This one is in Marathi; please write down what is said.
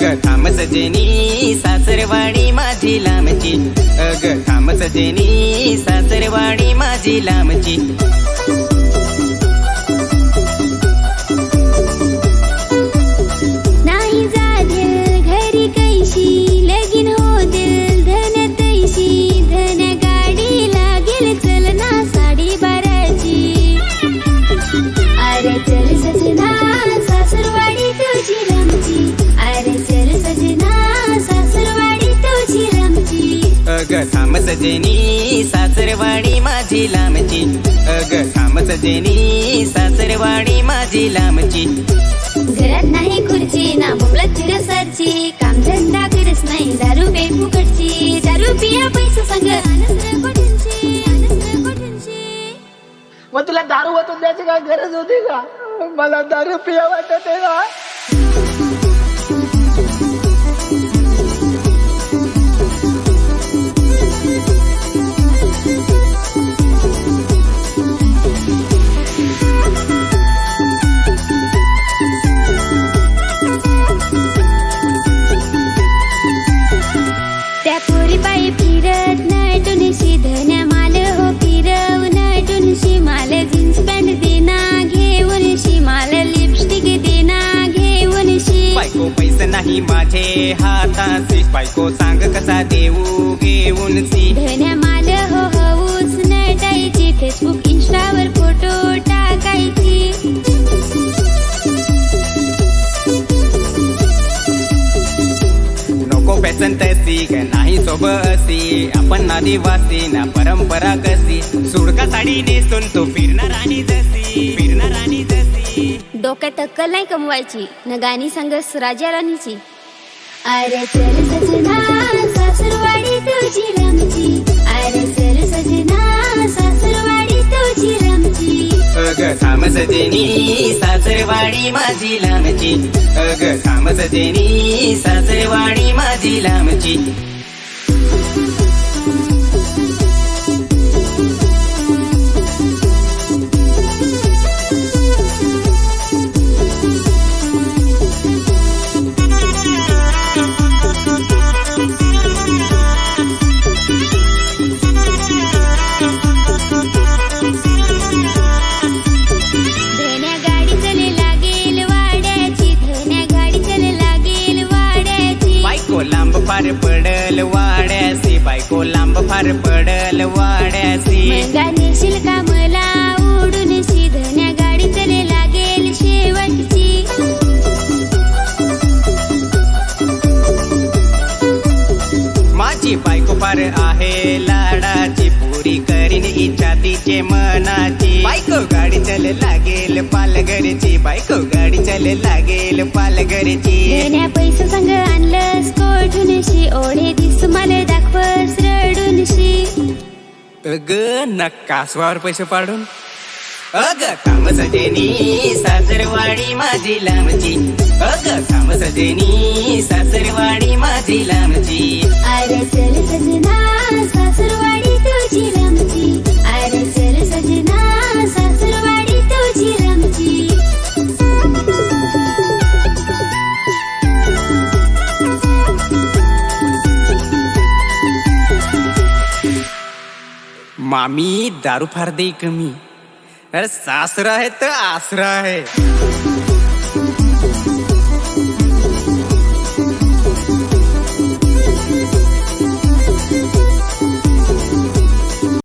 सजनी सासरवाडी माझी लांबची. अग थांब सजनी सासरवाडी माझी लांबची. अग थांब सजनी सासरवाडी माझी लांबची. अग थांब सजनी सासरवाडी माझी लांबची. घरात नाही खुर्ची ना बोबलत फिरसाची काम धंदा करत नाही दारू पे फुकटची. दारू पिया पैसा संग. मग तुला दारू वाटून द्यायची काय गरज होती का? मला दारू पिया वाटत आहे का? पोरी पायी फिरत नटून धन्या माल हो फिरव नटून शिमाल जीन्स पॅन्ट देना घेऊन शिमाल लिपस्टिक देना घेऊन शी बायको पैसे नाही माझे हाताशी. बायको सांग कसा देऊ घेऊन सी धन्या माल हो नको फॅशन तशी ग नाही सोबसी आपण आदिवासी ना परंपरा कशी. सुडका साडी नेसून तो फिरणार आणि जसी फिरणार आणि जसी डोक्यात अक्कल नाही कमवायची न गाणी सांगस राजा राणीची अरे चल सजना सासरवाडी माझी लांबची अग कामच देणी सासरवाडी माझी लांबची लांब फार पडल वाड्यासी. बायको लांब फार पडल वाड्यासी. नेशील का मला? उडून धन्या गाडी चले लागेल शेवटची. माझी बायको फार आहे लाडाची. पुरी करीन इच्छा तिचे मनाची. बायको गाडी चल लागेल पालघरची. बायको गाडी चल लागेल पालघरची. पैसा संग आणलंस कोठून ओढे दिस मला दाखवस रडूनशी. अग नक्का नकासवावर पैसे पाडून. अग काम सजेनी सासरवाडी माझी लांबची. अग काम सजेनी सासरवाडी मामी दारू फार दे कमी. अरे सासरा आहे तर आसरा आहे.